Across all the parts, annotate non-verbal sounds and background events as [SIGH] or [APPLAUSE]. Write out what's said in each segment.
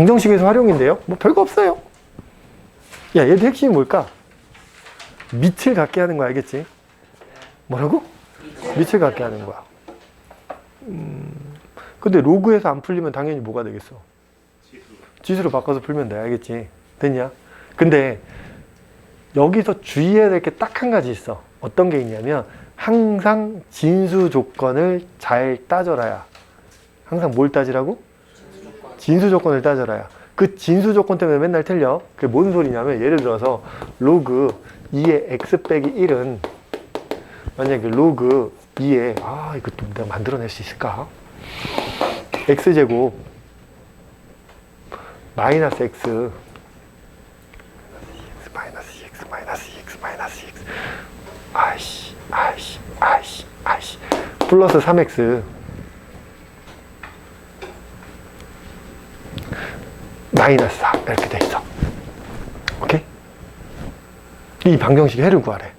방정식에서 활용인데요. 뭐 별거 없어요. 야, 얘도 핵심이 뭘까? 밑을 갖게 하는 거 알겠지? 뭐라고? 밑을 갖게 하는 거야. 음, 근데 로그에서 안 풀리면 당연히 뭐가 되겠어? 지수로 바꿔서 풀면 돼. 알겠지? 됐냐? 근데 여기서 주의해야 될 게 딱 한 가지 있어. 어떤 게 있냐면 항상 진수 조건을 잘 따져라야. 항상 뭘 따지라고? 진수 조건을 따져라야. 그 진수 조건 때문에 맨날 틀려. 그게 뭔 소리냐면 예를 들어서 로그 2의 x 빼기 1은 만약에 로그 2에 아 이거 또 내가 만들어낼 수 있을까? x제곱 마이너스 x 2x 마이너스 2x 마이너스 2x 아이씨 아이씨 아이씨 아이씨 플러스 3x 마이너스 4 이렇게 돼 있어. 오케이? 이 방정식의 해를 구하래.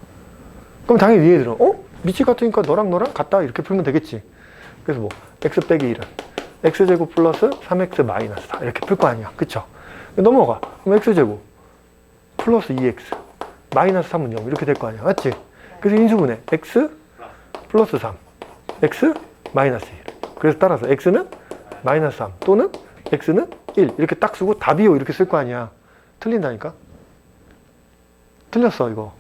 그럼 당연히 얘들은 어? 밑이 같으니까 너랑 너랑 같다. 이렇게 풀면 되겠지. 그래서 뭐 x 빼기 1은 x제곱 플러스 3x 마이너스 4 이렇게 풀 거 아니야. 그쵸? 넘어가. 그럼 x제곱 플러스 2x 마이너스 3은 0 이렇게 될 거 아니야. 맞지? 그래서 인수분해. x 플러스 3 x 마이너스 1 그래서 따라서 x는 마이너스 3 또는 x는 1 이렇게 딱 쓰고 답이요 이렇게 쓸 거 아니야 틀린다니까 틀렸어 이거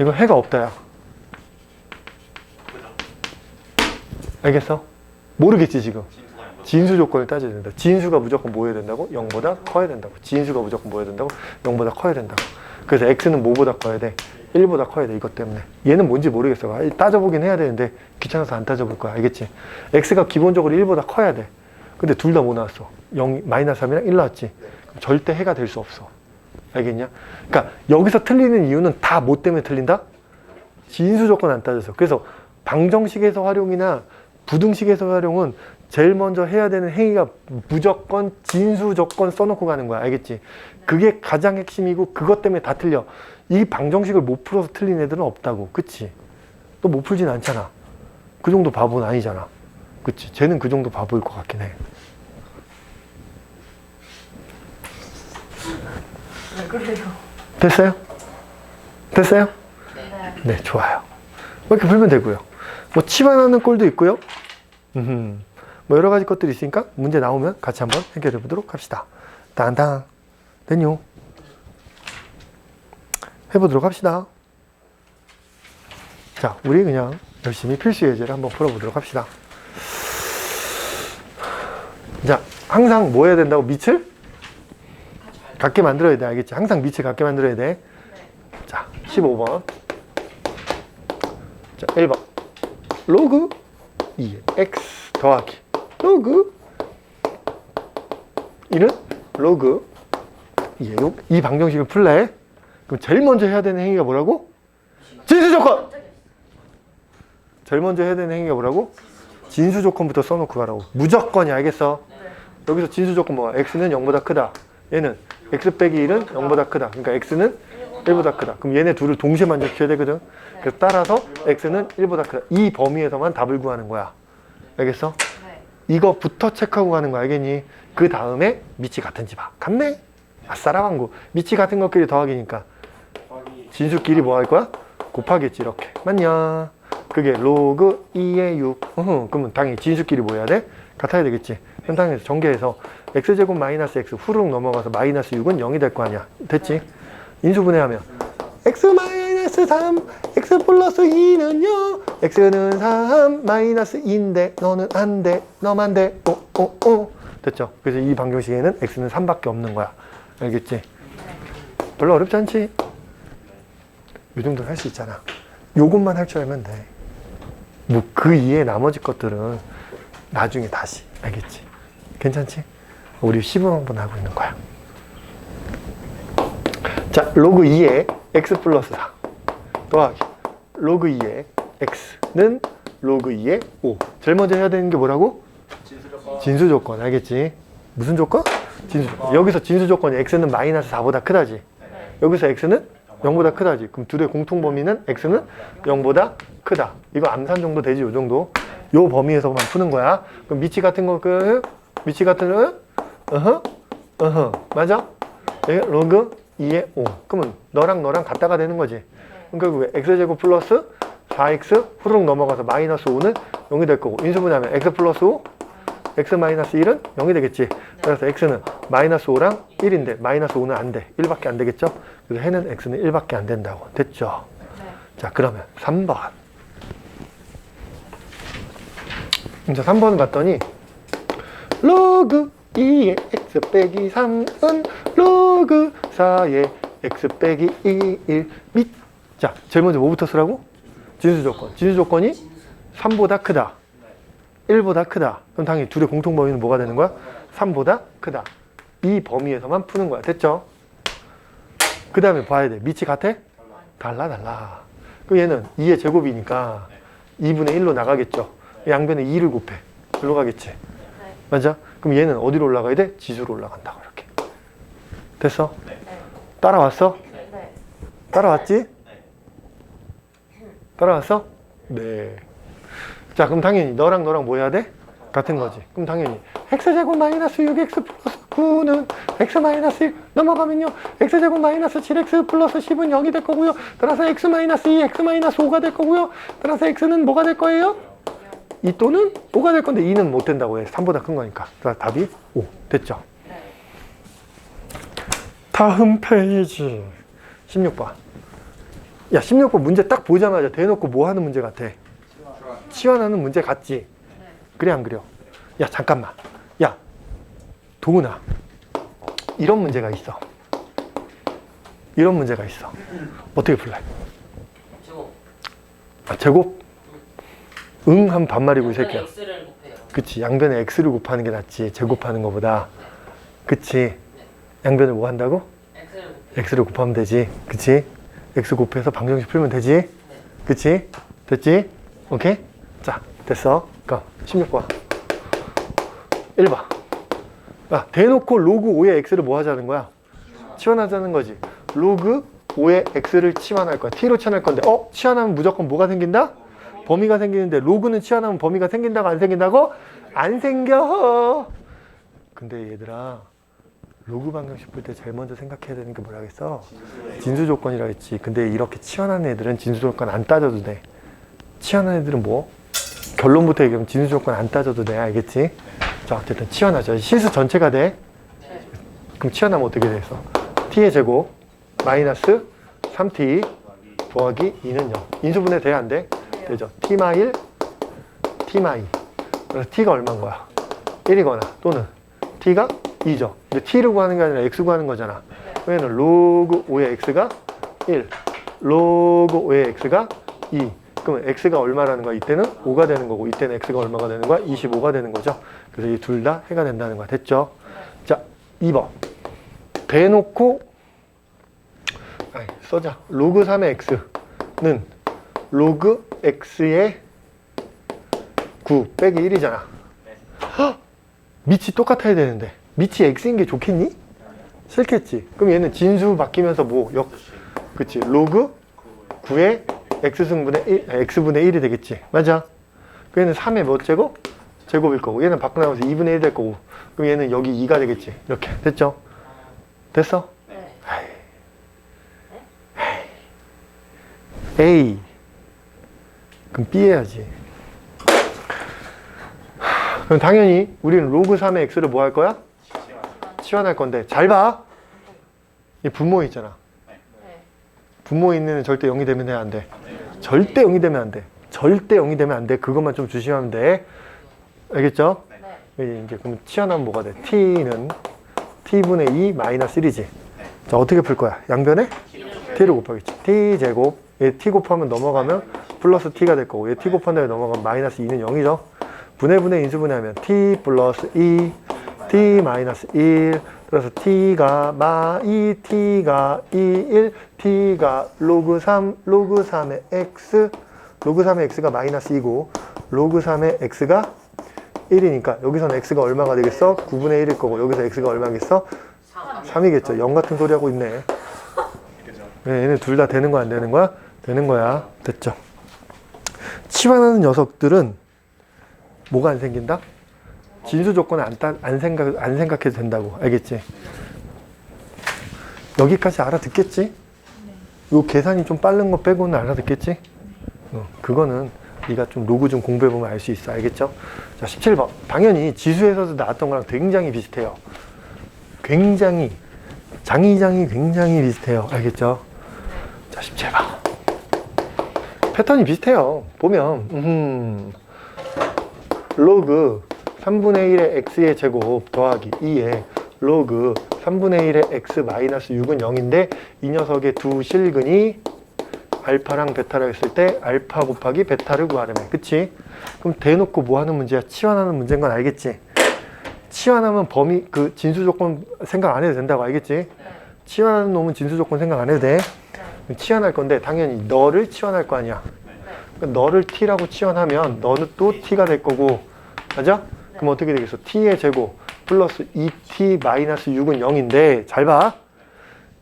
이거 해가 없다 야 알겠어? 모르겠지 지금 진수 조건을 따져야 된다. 진수가 무조건 뭐여야 된다고? 0보다 커야 된다고. 진수가 무조건 뭐여야 된다고? 0보다 커야 된다고. 그래서 x는 뭐보다 커야 돼? 1보다 커야 돼. 이것 때문에. 얘는 뭔지 모르겠어. 아, 따져보긴 해야 되는데 귀찮아서 안 따져볼 거야. 알겠지? x가 기본적으로 1보다 커야 돼. 근데 둘다뭐 나왔어? 0, 마이너스 3이랑 1 나왔지? 절대 해가 될 수 없어. 알겠냐? 그러니까 여기서 틀리는 이유는 다 뭐 때문에 틀린다? 진수 조건 안 따져서. 그래서 방정식에서 활용이나 부등식에서 활용은 제일 먼저 해야 되는 행위가 무조건 진수 조건 써놓고 가는 거야. 알겠지? 그게 가장 핵심이고 그것 때문에 다 틀려. 이 방정식을 못 풀어서 틀린 애들은 없다고. 그치? 또 못 풀진 않잖아. 그 정도 바보는 아니잖아. 그치? 쟤는 그 정도 바보일 것 같긴 해. 그래요? 됐어요? 됐어요? 네. 네, 좋아요. 뭐 이렇게 풀면 되고요. 뭐 치반하는 꼴도 있고요. 뭐 여러 가지 것들이 있으니까 문제 나오면 같이 한번 해결해 보도록 합시다. 당당. 됐요. 해보도록 합시다. 자, 우리 그냥 열심히 필수 예제를 한번 풀어보도록 합시다. 자, 항상 뭐 해야 된다고? 밑을? 갖게 만들어야 돼. 알겠지? 항상 밑을 갖게 만들어야 돼. 자, 15번. 자, 1번. 로그 2 x 더하기 로그 2는 로그 2예요. 이 방정식을 풀래. 그럼 제일 먼저 해야 되는 행위가 뭐라고? 진수 조건! 제일 먼저 해야 되는 행위가 뭐라고? 진수 조건부터 써놓고 가라고. 무조건이 알겠어? 여기서 진수 조건 뭐야? x는 0보다 크다. 얘는 x 빼기 1은 0보다 크다. 그러니까 x는 1보다 크다. 그럼 얘네 둘을 동시에 만족해야 되거든. 그래서 따라서 x는 1보다 크다. 이 범위에서만 답을 구하는 거야. 알겠어? 네. 이거부터 체크하고 가는 거 알겠니? 그 다음에 밑이 같은지 봐. 같네? 아싸라 왕구. 밑이 같은 것끼리 더하기니까. 진수끼리 뭐 할 거야? 곱하겠지 이렇게. 맞냐? 그게 로그 2의 6. 어흥, 그러면 당연히 진수끼리 뭐 해야 돼? 같아야 되겠지. 현상에서 전개해서 x제곱 마이너스 x 후루룩 넘어가서 마이너스 6은 0이 될 거 아니야. 됐지? 인수분해하면 x 마이너스 3 x 플러스 2는요 x는 3 마이너스 2인데 너는 안 돼 너만 돼 오 오 오 됐죠? 그래서 이 방정식에는 x는 3밖에 없는 거야 알겠지? 별로 어렵지 않지? 이 정도는 할 수 있잖아 요것만 할 줄 알면 돼 뭐 그 이외에 나머지 것들은 나중에 다시 알겠지? 괜찮지? 우리 시범 한번 하고 있는 거야. 자, 로그 2에 x 플러스 4 더하기. 로그 2에 x는 로그 2에 5 제일 먼저 해야 되는 게 뭐라고? 진수 조건. 알겠지? 무슨 조건? 진수 조건. 여기서 진수 조건이 x는 마이너스 4보다 크다지. 여기서 x는 0보다 크다지. 그럼 둘의 공통 범위는 x는 0보다 크다. 이거 암산 정도 되지 요 정도? 요 범위에서만 푸는 거야. 그럼 미치 같은 거 그 미치 같은 거 어허, 어허, 맞아? 여기 로그 2의 5. 그러면 너랑 너랑 같다가 되는 거지. 그러니까 왜 x제곱 플러스 4x 후루룩 넘어가서 마이너스 5는 0이 될 거고 인수분해하면 x 플러스 5, x 마이너스 1은 0이 되겠지. 그래서 x는 마이너스 5랑 1인데 마이너스 5는 안 돼. 1밖에 안 되겠죠? 그래서 해는 x는 1밖에 안 된다고. 됐죠? 네. 자, 그러면 3번. 이제 3번 봤더니 로그 2의 x 빼기 3은 로그 4의 x 빼기 1 및. 자, 제일 먼저 뭐부터 쓰라고? 진수 조건. 진수 조건이 3보다 크다. 1보다 크다. 그럼 당연히 둘의 공통 범위는 뭐가 되는 거야? 3보다 크다. 이 범위에서만 푸는 거야. 됐죠? 그 다음에 봐야 돼. 밑이 같아? 달라, 달라. 그럼 얘는 2의 제곱이니까 2분의 1로 나가겠죠. 양변에 2를 곱해. 일로 가겠지. 네. 맞아? 그럼 얘는 어디로 올라가야 돼? 지수로 올라간다고 이렇게. 됐어? 네. 따라왔어? 네. 따라왔지? 따라왔어? 네. 자, 그럼 당연히 너랑 너랑 뭐 해야 돼? 같은 거지. 그럼 당연히 x제곱 마이너스 6x 플러스 9는 x 마이너스 1 넘어가면요. x제곱 마이너스 7x 플러스 10은 0이 될 거고요. 따라서 x 마이너스 2, x 마이너스 5가 될 거고요. 따라서 x는 뭐가 될 거예요? 2 또는 5가 될 건데 2는 못 된다고 해. 3보다 큰 거니까. 그래서 답이 5. 됐죠? 네. 다음 페이지. 16번. 야 16번 문제 딱 보자마자 대놓고 뭐 하는 문제 같아? 치환하는 문제 같지? 그래 안 그려 야 잠깐만. 야 도훈아. 이런 문제가 있어. 이런 문제가 있어. 어떻게 풀래 제곱. 아, 제곱 응한 반말이고 이 새끼야 x를 곱해요. 그치 양변에 x를 곱하는 게 낫지 제곱하는 것보다 그치 양변을 뭐 한다고? x를 x를 곱하면 되지. 그치? x 곱해서 방정식 풀면 되지? 그치? 됐지? 오케이? 자, 됐어. 그럼 16번. 1번. 아, 대놓고 로그 5의 x를 뭐 하자는 거야? 치환하자는 거지. 로그 5의 x를 치환할 거야. t로 치환할 건데, 어? 치환하면 무조건 뭐가 생긴다? 범위가 생기는데, 로그는 치환하면 범위가 생긴다고 안 생긴다고? 안 생겨. 근데 얘들아, 로그 방정식 풀때 제일 먼저 생각해야 되는 게 뭐라겠어? 진수 조건이라 했지. 근데 이렇게 치환하는 애들은 진수 조건 안 따져도 돼. 치환하는 애들은 뭐? 결론부터 얘기하면 진수 조건 안 따져도 돼. 알겠지? 자, 어쨌든 치환하자. 실수 전체가 돼. 네. 그럼 치환하면 어떻게 돼서? t의 제곱 마이너스 3t 더하기 2는 0. 인수분해 돼야 안 돼? 되죠. t 마 1, t 마 2. 그래서 t가 얼마인 거야? 1이거나 또는 t가 2죠. 근데 t를 구하는 게 아니라 x 구하는 거잖아. 그러면 로그 5의 x가 1, 로그 5의 x가 2. 그러면 x가 얼마라는 거야? 이때는 5가 되는 거고 이때는 x가 얼마가 되는 거야? 25가 되는 거죠. 그래서 이 둘 다 해가 된다는 거야. 됐죠? 자, 2번. 대놓고 아니, 써자. 로그 3의 x는 로그 x의 9 빼기 1이잖아. 밑이 똑같아야 되는데 밑이 x인 게 좋겠니? 싫겠지. 그럼 얘는 진수 바뀌면서 뭐 역, 그치 로그 9의 x승분의 1, x분의 1이 되겠지. 맞아. 그 얘는 3의 몇 제곱? 제곱일 거고 얘는 밖으로 나가서 2분의 1 될 거고 그럼 얘는 여기 2가 되겠지. 이렇게 됐죠? 됐어? 네. A 그럼 B 해야지. 그럼 당연히 우리는 로그 3의 x를 뭐 할 거야? 치환할 건데 잘 봐. 이 분모 있잖아. 네. 분모 있는 절대 0이 되면 돼, 안 돼? 절대 0이 되면 안 돼. 절대 0이 되면 안 돼. 그것만 좀 조심하면 돼. 알겠죠? 네. 이제 그럼 치환하면 뭐가 돼? t는 t분의 2 마이너스 1이지. 자, 어떻게 풀 거야? 양변에 t를 곱하겠지. t 제곱. 얘 t 곱하면 넘어가면 플러스 t가 될 거고 얘 t 곱한 다음에 넘어가면 마이너스 2는 0이죠. 분해분해 인수분해하면 t 플러스 2 t 마이너스 1 그래서 t가 마 2 t가 2 1 t가 로그 3 로그 3의 x 로그 3의 x가 마이너스 2고 로그 3의 x가 1이니까 여기서는 x가 얼마가 되겠어? 9분의 1일 거고 여기서 x가 얼마겠어? 3이겠죠. 0 같은 소리 하고 있네. 네, 얘네 둘 다 되는 거야, 안 되는 거야? 되는 거야. 됐죠. 치환하는 녀석들은 뭐가 안 생긴다? 진수 조건은 안, 따, 안 생각 안 생각해도 된다고 알겠지? 여기까지 알아듣겠지? 요 계산이 좀 빠른 거 빼고는 알아듣겠지? 어, 그거는 네가 좀 로그 좀 공부해 보면 알 수 있어 알겠죠? 자 17번 당연히 지수에서도 나왔던 거랑 굉장히 비슷해요. 굉장히 장이장이 굉장히 비슷해요. 알겠죠? 자 17번 패턴이 비슷해요. 보면 음, 로그 3분의 1의 x의 제곱 더하기 2의 로그 3분의 1의 x 마이너스 6은 0인데 이 녀석의 두 실근이 알파랑 베타라 했을 때 알파 곱하기 베타를 구하려면 그치? 그럼 대놓고 뭐 하는 문제야? 치환하는 문제인 건 알겠지? 치환하면 범위 그 진수 조건 생각 안 해도 된다고 알겠지? 네. 치환하는 놈은 진수 조건 생각 안 해도 돼. 네. 치환할 건데 당연히 너를 치환할 거 아니야. 그러니까 너를 t라고 치환하면 너는 또 t가 될 거고 맞아? 그럼 어떻게 되겠어? t의 제곱 플러스 2t 마이너스 6은 0인데 잘 봐.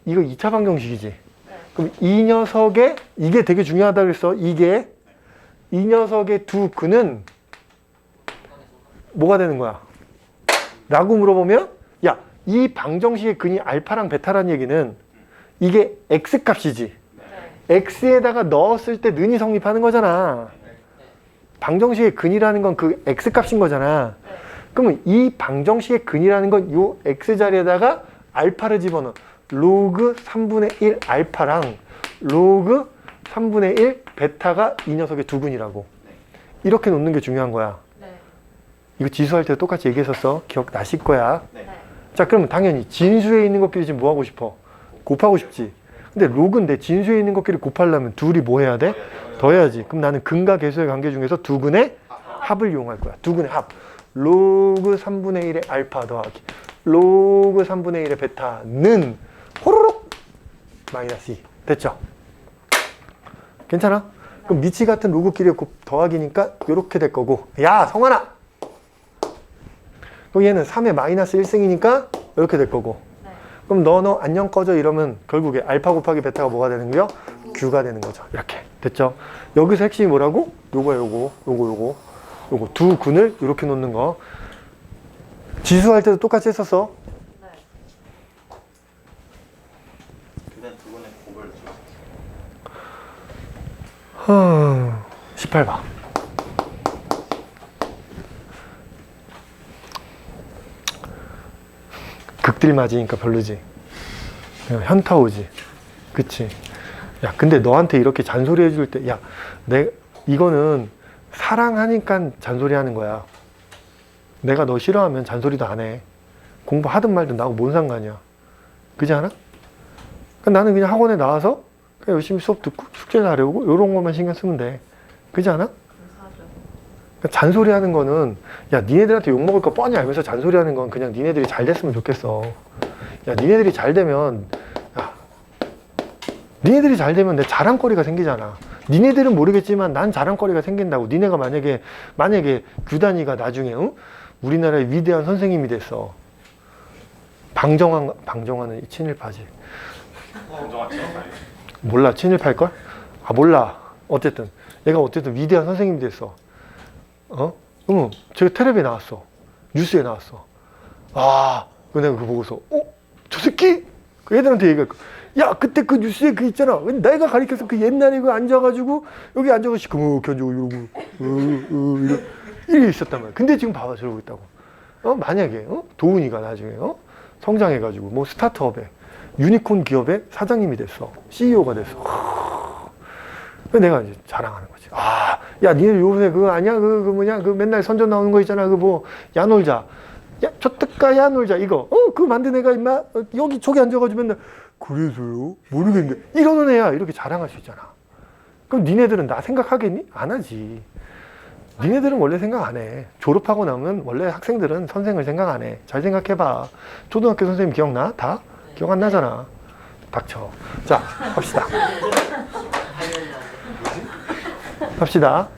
이거 2차 방정식이지. 그럼 이 녀석의 이게 되게 중요하다 그랬어. 이게 이 녀석의 두 근은 뭐가 되는 거야? 라고 물어보면 야, 이 방정식의 근이 알파랑 베타란 얘기는 이게 x 값이지. 네. x에다가 넣었을 때 는이 성립하는 거잖아. 방정식의 근이라는 건 그 x 값인 거잖아. 네. 그러면 이 방정식의 근이라는 건 요 x 자리에다가 알파를 집어넣어. 로그 3분의 1 알파랑 로그 3분의 1 베타가 이 녀석의 두 근이라고. 이렇게 놓는 게 중요한 거야. 네. 이거 지수할 때 똑같이 얘기했었어. 기억 나실 거야. 네. 자, 그러면 당연히 진수에 있는 것끼리 지금 뭐 하고 싶어? 곱하고 싶지. 근데 로그인데 진수에 있는 것끼리 곱하려면 둘이 뭐 해야 돼? 더해야지. 그럼 나는 근과 계수의 관계 중에서 두 근의 합을 이용할 거야. 두 근의 합. 로그 3분의 1의 알파 더하기 로그 3분의 1의 베타는 호로록 마이너스 2. 됐죠? 괜찮아? 그럼 미치 같은 로그끼리 곱 더하기니까 이렇게 될 거고 야 성환아! 그럼 얘는 3의 마이너스 1승이니까 이렇게 될 거고 네. 그럼 너 너 안녕 꺼져 이러면 결국에 알파 곱하기 베타가 뭐가 되는 거요? Q가 되는 거죠. 이렇게 됐죠? 여기서 핵심이 뭐라고? 요거 요거 요거 요거 요거 두 근을 이렇게 놓는 거. 지수 할 때도 똑같이 했었어. 네. 그냥 두 분의 곱을 좀 18번. 극딜 맞으니까 별로지. 현타 오지. 그치? 야, 근데 너한테 이렇게 잔소리 해줄 때, 야, 내, 이거는 사랑하니까 잔소리 하는 거야. 내가 너 싫어하면 잔소리도 안 해. 공부하든 말든 나하고 뭔 상관이야. 그지 않아? 그러니까 나는 그냥 학원에 나와서 열심히 수업 듣고 숙제 잘해오고 이런 것만 신경 쓰면 돼. 그지 않아? 그러니까 잔소리하는 거는 야 니네들한테 욕 먹을 거 뻔히 알면서 잔소리하는 건 그냥 니네들이 잘 됐으면 좋겠어. 야 니네들이 잘 되면 야 니네들이 잘 되면 내 자랑거리가 생기잖아. 니네들은 모르겠지만 난 자랑거리가 생긴다고. 니네가 만약에 만약에 규단이가 나중에 응? 우리나라의 위대한 선생님이 됐어. 방정환 방정환은 친일파지. 몰라 친일파일 걸? 아 몰라 어쨌든 얘가 어쨌든 위대한 선생님이 됐어 어? 그러면 제가 텔레비에 나왔어 뉴스에 나왔어 아그 내가 그거 보고서 어? 저 새끼? 그 애들한테 얘기할 거야 야 그때 그 뉴스에 그 있잖아 내가 가리켜서 그 옛날에 그 앉아가지고 여기 시커멓게 앉아고 이러고 어, 어, 이러, 이게 있었단 말이야 근데 지금 봐봐 저러고 있다고 어? 만약에 어? 도훈이가 나중에 어? 성장해가지고 뭐 스타트업에 유니콘 기업의 사장님이 됐어. CEO가 됐어. 내가 이제 자랑하는 거지. 아, 야, 니네 요새 그거 아니야? 그, 그 뭐냐? 그 맨날 선전 나오는 거 있잖아. 그 뭐, 야 놀자. 야, 저 뜨까 야 놀자. 이거. 어, 그거 만든 애가 임마, 어, 여기 저기 앉아가지고 맨날, 그래서요? 모르겠는데. 이러는 애야. 이렇게 자랑할 수 있잖아. 그럼 니네들은 나 생각하겠니? 안 하지. 니네들은 원래 생각 안 해. 졸업하고 나면 원래 학생들은 선생을 생각 안 해. 잘 생각해봐. 초등학교 선생님 기억나? 다? 기억 안 나잖아. 닥쳐. 자, 합시다. 합시다.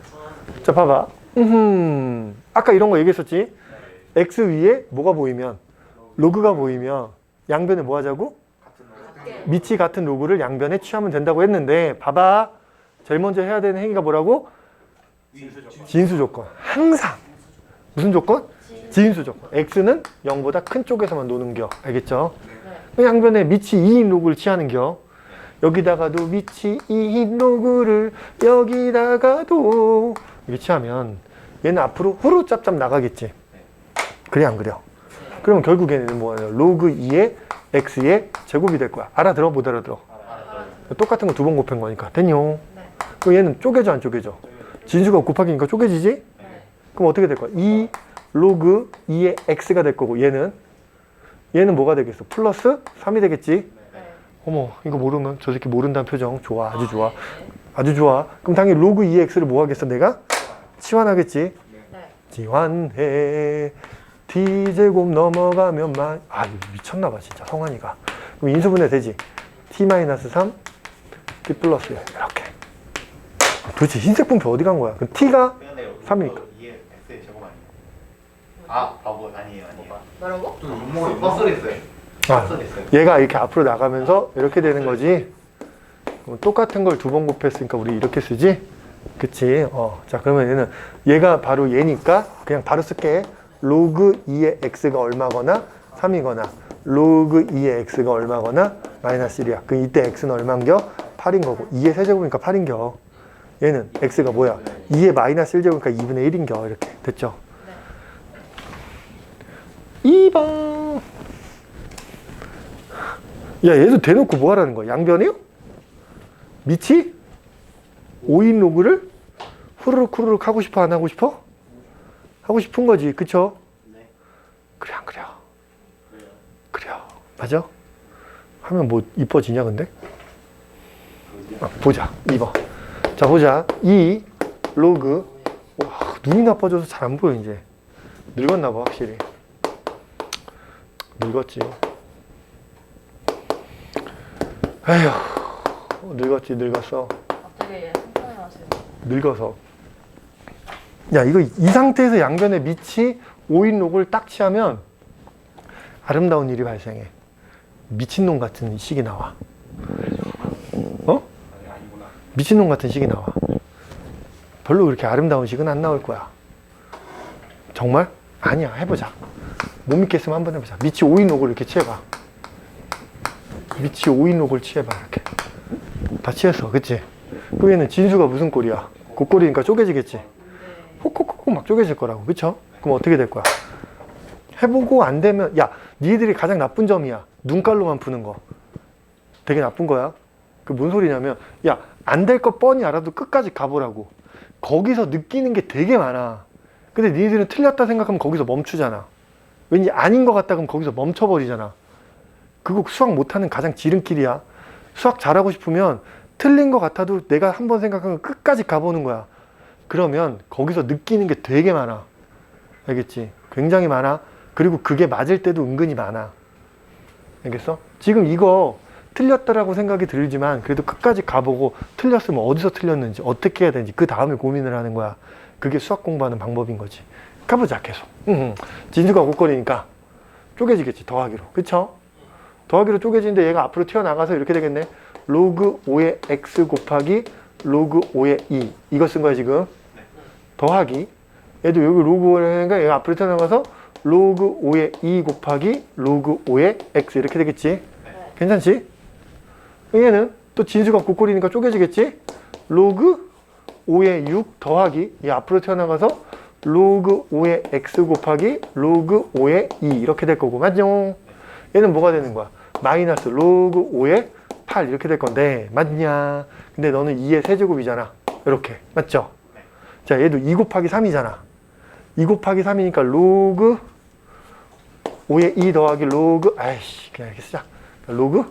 자, 봐봐. 음, 아까 이런 거 얘기했었지? x 위에 뭐가 보이면, 로그가 보이면, 양변에 뭐 하자고? 밑이 같은 로그를 양변에 취하면 된다고 했는데, 봐봐. 제일 먼저 해야 되는 행위가 뭐라고? 진수 조건. 항상. 무슨 조건? 진수 지인수 조건. x는 0보다 큰 쪽에서만 노는 겨. 알겠죠? 네. 양변에 밑이 2인 로그를 취하는 겨. 여기다가도 밑이 2인 로그를 여기다가도 취하면 얘는 앞으로 후루 짭짭 나가겠지. 그래 안 그려? 그러면 결국 얘는 뭐예요? 로그 2의 x의 제곱이 될 거야. 알아들어 못 알아들어? 똑같은 거 두 번 곱한 거니까 됐뇨. 네. 그럼 얘는 쪼개져 안 쪼개져? 진수가 곱하기니까 쪼개지지? 네. 그럼 어떻게 될 거야? 2 로그 2의 x가 될 거고 얘는 얘는 뭐가 되겠어? 플러스 3이 되겠지? 네. 어머 이거 모르면 저 새끼 모른다는 표정 좋아 아주 좋아 아주 좋아 그럼 당연히 로그 2의 x를 뭐 하겠어 내가? 치환하겠지? 네. 치환해 t제곱 넘어가면 만... 아 이거 미쳤나봐 진짜 성환이가 그럼 인수분해 되지? t-3 t 플러스 1 이렇게 도대체 흰색 분표 어디 간 거야? 그럼 t가 근데 삼이니까. 2의 x의 제곱 아니에요? 아 바보 아니에요 아니에요 뭐라고? 못 버스 있어요 아, 얘가 이렇게 앞으로 나가면서 이렇게 되는 거지. 그럼 똑같은 걸 두 번 곱했으니까 우리 이렇게 쓰지? 그치? 어. 자, 그러면 얘는 얘가 바로 얘니까 그냥 바로 쓸게. 로그 2의 x가 얼마거나 3이거나 로그 2의 x가 얼마거나 마이너스 1이야. 그 이때 x는 얼마인겨? 8인 거고 2의 세제곱이니까 8인겨. 얘는 x가 뭐야? 2의 마이너스 1제곱이니까 2분의 1인겨. 이렇게 됐죠? 네. 2번. 야, 얘도 대놓고 뭐 하라는 거야? 양변이요? 밑이? 5인 로그를 후루룩 후루룩 하고 싶어? 안 하고 싶어? 하고 싶은 거지. 그쵸? 네 그래, 안 그래? 그래요 그래. 맞아? 하면 뭐 이뻐지냐, 근데? 아, 보자. 2번. 자, 보자. 2 로그. 와, 눈이 나빠져서 잘 안 보여, 이제. 늙었나 봐, 확실히. 늙었지. 에휴, 늙었지, 늙었어. 갑자기 한편에 하세요. 늙어서. 야, 이거 이 상태에서 양변의 밑이 5인 로그를 딱 취하면 아름다운 일이 발생해. 미친놈 같은 식이 나와. 어? 미친놈 같은 식이 나와. 별로 그렇게 아름다운 식은 안 나올 거야. 정말? 아니야. 해보자. 못 믿겠으면 한번 해보자. 밑이 5인 로그를 이렇게 취해봐. 밑이 5인 로그를 취해봐. 이렇게. 다 취했어. 그치? 그럼 얘는 진수가 무슨 꼴이야? 곱꼴이니까 쪼개지겠지? 네. 콕콕콕콕 막 쪼개질 거라고. 그쵸? 그럼 어떻게 될 거야? 해보고 안 되면, 야, 니들이 가장 나쁜 점이야. 눈깔로만 푸는 거. 되게 나쁜 거야. 그 뭔 소리냐면, 야, 안 될 거 뻔히 알아도 끝까지 가보라고. 거기서 느끼는 게 되게 많아. 근데 니들은 틀렸다 생각하면 거기서 멈추잖아. 왠지 아닌 것 같다 그러면 거기서 멈춰버리잖아. 그거 수학 못하는 가장 지름길이야. 수학 잘하고 싶으면 틀린 것 같아도 내가 한 번 생각하면 끝까지 가보는 거야. 그러면 거기서 느끼는 게 되게 많아. 알겠지? 굉장히 많아. 그리고 그게 맞을 때도 은근히 많아. 알겠어? 지금 이거 틀렸다라고 생각이 들지만 그래도 끝까지 가보고 틀렸으면 어디서 틀렸는지 어떻게 해야 되는지 그 다음에 고민을 하는 거야. 그게 수학 공부하는 방법인 거지. 가보자 계속. 응, 응. 진수가 곡거리니까 쪼개지겠지 더 하기로. 그쵸? 더하기로 쪼개지는데 얘가 앞으로 튀어나가서 이렇게 되겠네. 로그 5의 x 곱하기 로그 5의 2. 이거 쓴 거야 지금. 더하기. 얘도 여기 로그 5가 얘가 앞으로 튀어나가서 로그 5의 2 곱하기 로그 5의 x 이렇게 되겠지. 괜찮지? 얘는 또 진수가 곡골이니까 쪼개지겠지? 로그 5의 6 더하기 얘 앞으로 튀어나가서 로그 5의 x 곱하기 로그 5의 2 이렇게 될 거고 맞죠? 얘는 뭐가 되는 거야? 마이너스 로그 5의 8 이렇게 될 건데 맞냐? 근데 너는 2의 세제곱이잖아 이렇게 맞죠? 자 얘도 2 곱하기 3이잖아 2 곱하기 3이니까 로그 5의 2 더하기 로그 아이씨 그냥 이렇게 쓰자 로그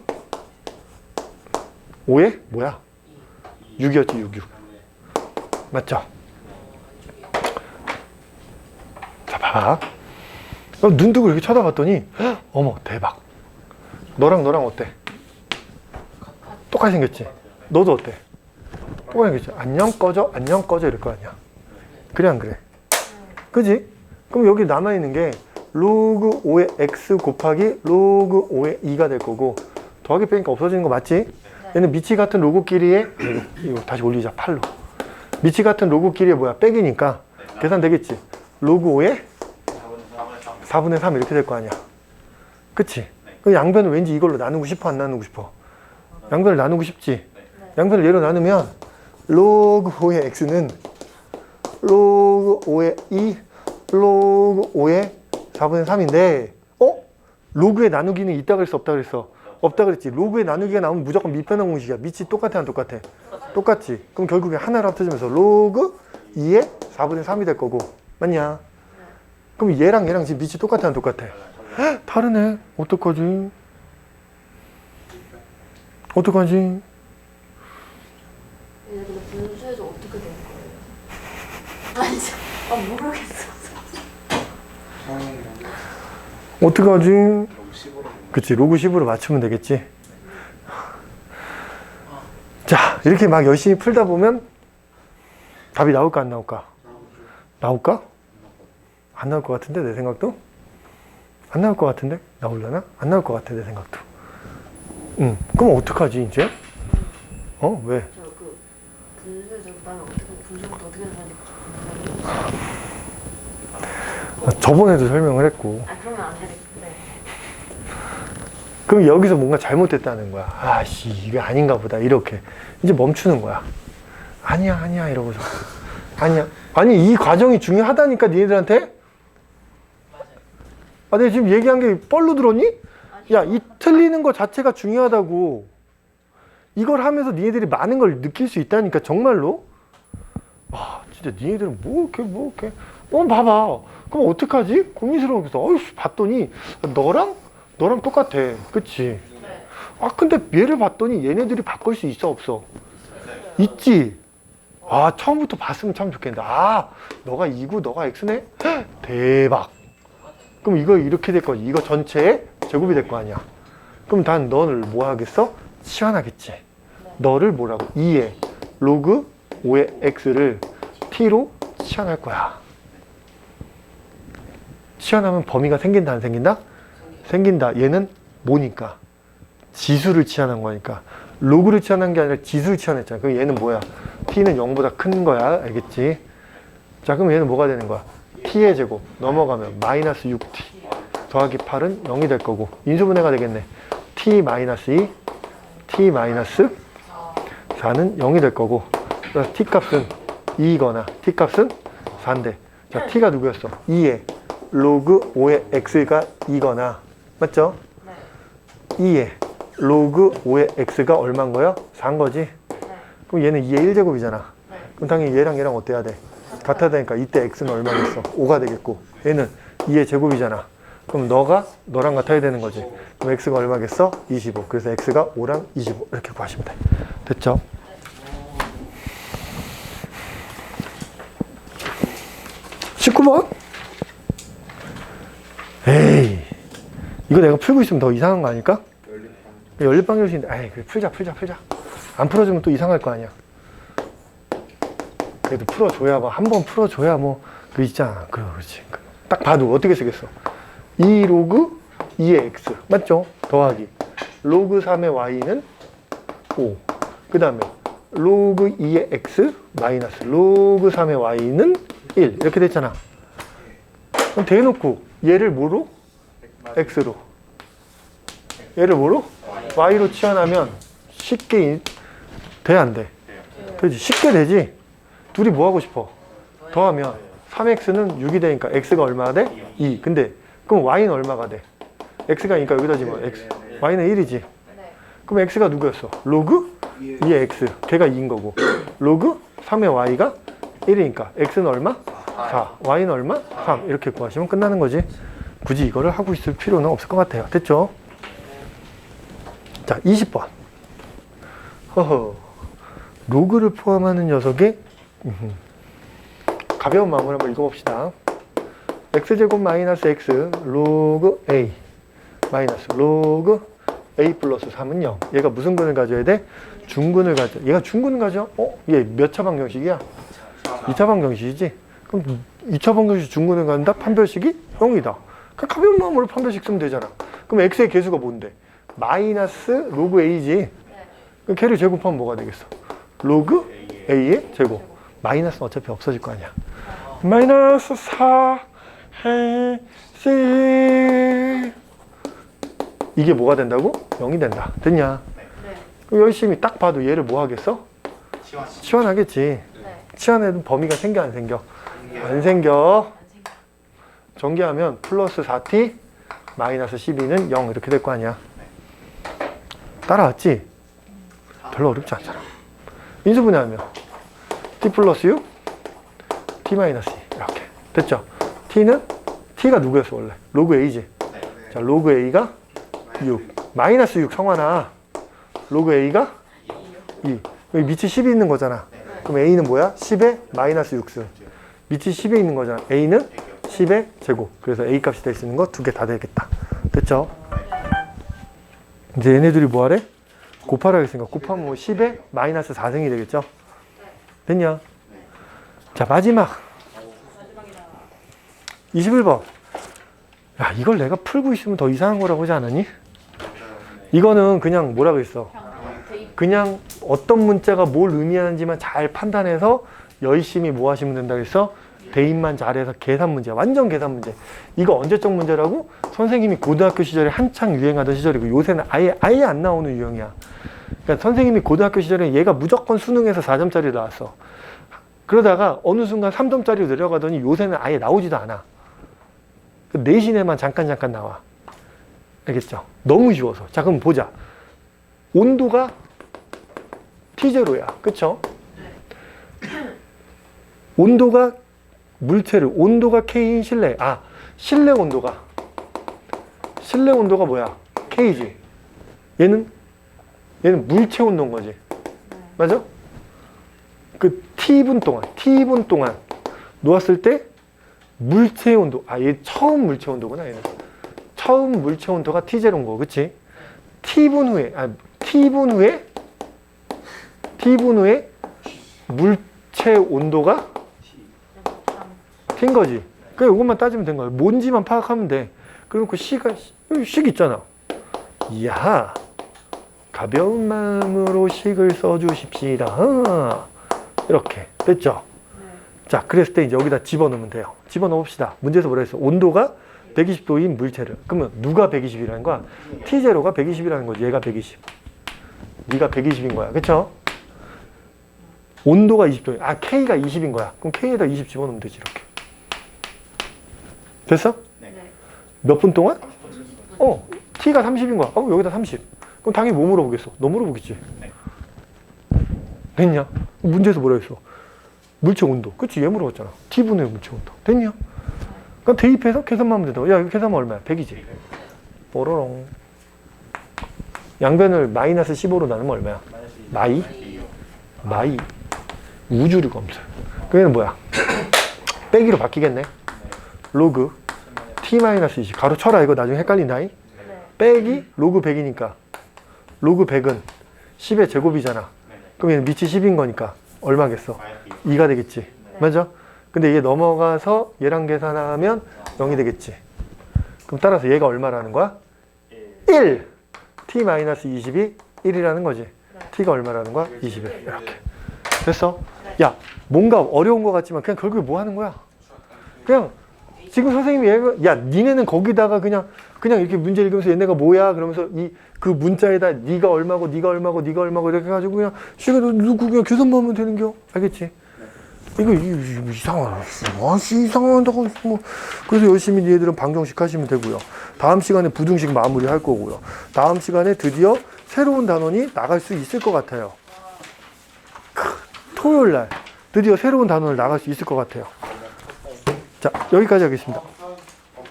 5의 뭐야? 6이었지 6 6 맞죠? 자 봐. 어, 눈 뜨고 이렇게 쳐다봤더니 헉, [GASPS] 어머 대박. 너랑 너랑 어때? 똑같이 생겼지? 너도 어때? 똑같이 생겼지? 안녕 꺼져 안녕 꺼져 이럴 거 아니야. 그래 안 그래? 그지? 그럼 여기 남아있는 게 로그 5의 x 곱하기 로그 5의 2가 될 거고 더하기 빼니까 없어지는 거 맞지? 얘는 미치 같은 로그 길이에 [CLEARS THROAT] 이거, 다시 올리자 팔로 미치 같은 로그 길이에 뭐야 빼기니까 계산 되겠지 로그 5의 4분의 3을 4분의 3 이렇게 될 거 아니야. 그치? 그 양변을 왠지 이걸로 나누고 싶어, 안 나누고 싶어? 양변을 나누고 싶지? 양변을 얘로 나누면 로그 5의 x는 로그 5의 2 로그 5의 4분의 3인데 어? 로그의 나누기는 있다 그랬어 없다 그랬어? 없다 그랬지 로그의 나누기가 나오면 무조건 밑변환 공식이야 밑이 똑같아 안 똑같아? 똑같지 그럼 결국에 하나를 합쳐지면서 로그 2의 4분의 3이 될 거고 맞냐? 그럼 얘랑 얘랑 지금 밑이 똑같아 안 똑같아? 헉, 다르네 어떡하지? 어떡하지? 얘네 근데 분수에서 어떻게 되는 거예요? [LAUGHS] 아니, 저, 아, 모르겠어. 어떡하지? 그치 로그 10으로 맞추면 되겠지 자 이렇게 막 열심히 풀다 보면 답이 나올까 안 나올까 나올까? 안 나올 것 같은데 내 생각도 안 나올 것 같은데 나올려나? 안 나올 것 같아 내 생각도 응 그럼 어떡하지 이제? 어 왜? 저 그, 분수에서 그 다음에 어떻게, 분수부터 어떻게 궁금해요. 아, 저번에도 설명을 했고 아, 그러면 안 되겠네. 그럼 여기서 뭔가 잘못됐다는 거야. 아씨, 이게 아닌가 보다. 이렇게. 이제 멈추는 거야. 아니야, 아니야. 이러고서. 아니야. 아니, 이 과정이 중요하다니까, 니네들한테? 아, 내가 지금 얘기한 게 뻘로 들었니? 야, 이 틀리는 거 자체가 중요하다고. 이걸 하면서 니네들이 많은 걸 느낄 수 있다니까, 정말로. 와, 진짜 니네들은 뭐 이렇게, 뭐 이렇게. 어, 봐봐. 그럼 어떡하지? 고민스러워서, 어이씨, 봤더니, 너랑, 너랑 똑같아. 그치? 네. 아, 근데 얘를 봤더니 얘네들이 바꿀 수 있어, 없어? 있지? 아, 처음부터 봤으면 참 좋겠는데. 아, 너가 2구, 너가 X네? 헉, [GASPS] 대박. 그럼 이거 이렇게 될 거지. 이거 전체의 제곱이 될 거 아니야. 그럼 난 너를 뭐 하겠어? 치환하겠지. 너를 뭐라고? 2에 로그 5의 X를 T로 치환할 거야. 치환하면 범위가 생긴다, 안 생긴다? 생긴다. 얘는 뭐니까? 지수를 치환한 거니까. 로그를 치환한 게 아니라 지수를 치환했잖아. 그럼 얘는 뭐야? t는 0보다 큰 거야. 알겠지? 자, 그럼 얘는 뭐가 되는 거야? T의 제곱 넘어가면 마이너스 6t 더하기 8은 0이 될 거고 인수분해가 되겠네. t 마이너스 2, t 마이너스 4는 0이 될 거고 그래서 t 값은 2이거나 t 값은 4인데 자, t가 누구였어? 2에 로그 5의 x가 2거나 맞죠? 네. 2에 로그 5의 x가 얼마인 거야? 4인 거지? 네. 그럼 얘는 2의 1제곱이잖아. 네. 그럼 당연히 얘랑 얘랑 어때야 돼? 같아야 되니까 이때 x는 얼마겠어? 5가 되겠고 얘는 2의 제곱이잖아. 그럼 너가 너랑 같아야 되는 거지. 그럼 x가 얼마겠어? 25. 그래서 x가 5랑 25 이렇게 구하시면 돼. 됐죠? 십구 번 에이, 이거 내가 풀고 있으면 더 이상한 거 아닐까? 연립방정식인데, 에이, 그래, 풀자, 풀자, 풀자. 안 풀어주면 또 이상할 거 아니야. 그래도 풀어줘야 뭐, 한 번 풀어줘야 뭐, 그 있잖아. 그, 그렇지. 그, 딱 봐도 어떻게 쓰겠어? 2 로그 2의 x. 맞죠? 더하기. 로그 3의 y는 5. 그 다음에, 로그 2의 x 마이너스 로그 3의 y는 1. 이렇게 됐잖아. 그럼 대놓고, 얘를 뭐로? x로. 얘를 뭐로? y로 치환하면 쉽게 이- 돼, 안 돼? 그렇지. 쉽게 되지? 둘이 뭐 하고 싶어? 더하면 3x는 6이 되니까 x가 얼마가 돼? 2. 근데 그럼 y는 얼마가 돼? x가 그러니까 여기다 집어. x. y는 1이지. 네. 그럼 x가 누구였어? 로그 2의 x. 걔가 2인 거고. 로그 3의 y가 1이니까 x는 얼마? 4. y는 얼마? 3. 이렇게 구하시면 끝나는 거지. 굳이 이거를 하고 있을 필요는 없을 것 같아요. 됐죠? 자, 20번. 허허. 로그를 포함하는 녀석의. 가벼운 마음으로 한번 읽어봅시다. x제곱 마이너스 x 로그 a 마이너스 로그 a 플러스 3은 0. 얘가 무슨 근을 가져야 돼? 중근을 가져. 얘가 중근을 가져? 어? 얘 몇 차 방정식이야? 2차 방정식이지? 그럼 2차 방정식 중근을 갖는다? 판별식이 0이다. 그럼 가벼운 마음으로 판별식 쓰면 되잖아. 그럼 x의 개수가 뭔데? 마이너스 로그 a지? 네. 그럼 걔를 제곱하면 뭐가 되겠어? 로그 a의 제곱. 마이너스는 어차피 없어질 거 아니야. 마이너스 4, 해, C 이게 뭐가 된다고? 0이 된다. 됐냐? 네. 그럼 열심히 딱 봐도 얘를 뭐 하겠어? 시원. 치환하겠지. 네. 치환해도 범위가 생겨 안 생겨? 안 생겨. 안 생겨. 전개하면 플러스 4t 마이너스 12는 0 이렇게 될 거 아니야. 따라왔지? 별로 어렵지 않잖아. 인수분해하면 t 플러스 6, t 마이너스 2 이렇게 됐죠? t는 t가 누구였어 원래? 로그 a지. 네. 자 로그 a가 6 마이너스 6 성환아 로그 a가 2 여기 밑이 10이 있는 거잖아. 그럼 a는 뭐야? 10의 마이너스 6승. 밑이 10에 있는 거잖아. a는 10의 제곱. 그래서 a 값이 될 수 있는 거 두 개 다 되겠다. 됐죠? 이제 얘네들이 뭐 하래? 곱하라 했으니까 곱하면 뭐 10의 마이너스 4승이 되겠죠? 됐냐? 자, 마지막. 21번. 야, 이걸 내가 풀고 있으면 더 이상한 거라고 하지 않았니? 이거는 그냥 뭐라고 했어? 그냥 어떤 문자가 뭘 의미하는지만 잘 판단해서 열심히 뭐 하시면 된다 그랬어? 대입만 잘해서 계산 문제, 완전 계산 문제. 이거 언제적 문제라고? 선생님이 고등학교 시절에 한창 유행하던 시절이고 요새는 아예 아예 안 나오는 유형이야. 그러니까 선생님이 고등학교 시절에 얘가 무조건 수능에서 4점짜리 나왔어. 그러다가 어느 순간 3점짜리로 내려가더니 요새는 아예 나오지도 않아. 그 내신에만 잠깐 잠깐 나와. 알겠죠? 너무 쉬워서. 자, 그럼 보자. 온도가 T0야. 그쵸? 온도가 물체를, 온도가 K인 실내. 아, 실내 온도가. 실내 온도가 뭐야? K지. 얘는, 얘는 물체 온도인 거지. 맞아? 그 T분 동안, T분 동안 놓았을 때 물체 온도. 아, 얘 처음 물체 온도구나, 얘는. 처음 물체 온도가 T0인 거, 그치? T분 후에, 아, T분 후에, T분 후에 물체 온도가 T인 거지. 그냥 이것만 따지면 된 거야. 뭔지만 파악하면 돼. 그리고 그 시가, 식 있잖아. 이야, 가벼운 마음으로 식을 써주십시다. 아, 이렇게. 됐죠? 자, 그랬을 때 이제 여기다 집어넣으면 돼요. 집어넣읍시다. 문제에서 뭐라 했어? 온도가 120도인 물체를. 그러면 누가 120이라는 거야? T0가 120이라는 거지. 얘가 120. 네가 120인 거야. 그쵸? 온도가 20도야. 아, K가 20인 거야. 그럼 K에다 20 집어넣으면 되지, 이렇게. 됐어? 네. 몇 분 동안? 어, T가 30인 거야. 어, 여기다 30. 그럼 당연히 뭐 물어보겠어? 너 물어보겠지? 됐냐? 문제에서 뭐라 했어? 물체 온도. 그치? 얘 물어봤잖아. T분의 물체 온도. 됐냐? 그럼 대입해서 계산만 하면 된다고. 야, 이거 계산하면 얼마야? 100이지? 뽀로롱. 양변을 마이너스 15로 나누면 얼마야? 마이? 마이. 우주류 검수. 그게는 뭐야? [LAUGHS] 빼기로 바뀌겠네. 로그 t-20 가로 쳐라 이거 나중에 헷갈린다. 이 네. 빼기 로그 100이니까 로그 100은 10의 제곱이잖아. 그럼 얘는 밑이 10인 거니까 얼마겠어? 2가 되겠지. 맞아? 근데 얘 넘어가서 얘랑 계산하면 0이 되겠지. 그럼 따라서 얘가 얼마라는 거야? 1. t-20이 1이라는 거지. t가 얼마라는 거야? 21. 이렇게. 됐어? 야, 뭔가 어려운 거 같지만 그냥 결국에 뭐 하는 거야? 그냥 지금 선생님이 얘가 야, 니네는 거기다가 그냥 그냥 이렇게 문제 읽으면서 얘네가 뭐야? 그러면서 이 그 문자에다 네가 얼마고 네가 얼마고 네가 얼마고 이렇게 해 가지고 그냥 시간에 누구 그냥 계산만 하면 되는 겨. 알겠지? 이거, 이상하다. 이상하다고 뭐 그래서 열심히 얘들은 방정식 하시면 되고요. 다음 시간에 부등식 마무리 할 거고요. 다음 시간에 드디어 새로운 단원이 나갈 수 있을 것 같아요. 크, 토요일 날 드디어 새로운 단원을 나갈 수 있을 것 같아요. 자 여기까지 하겠습니다.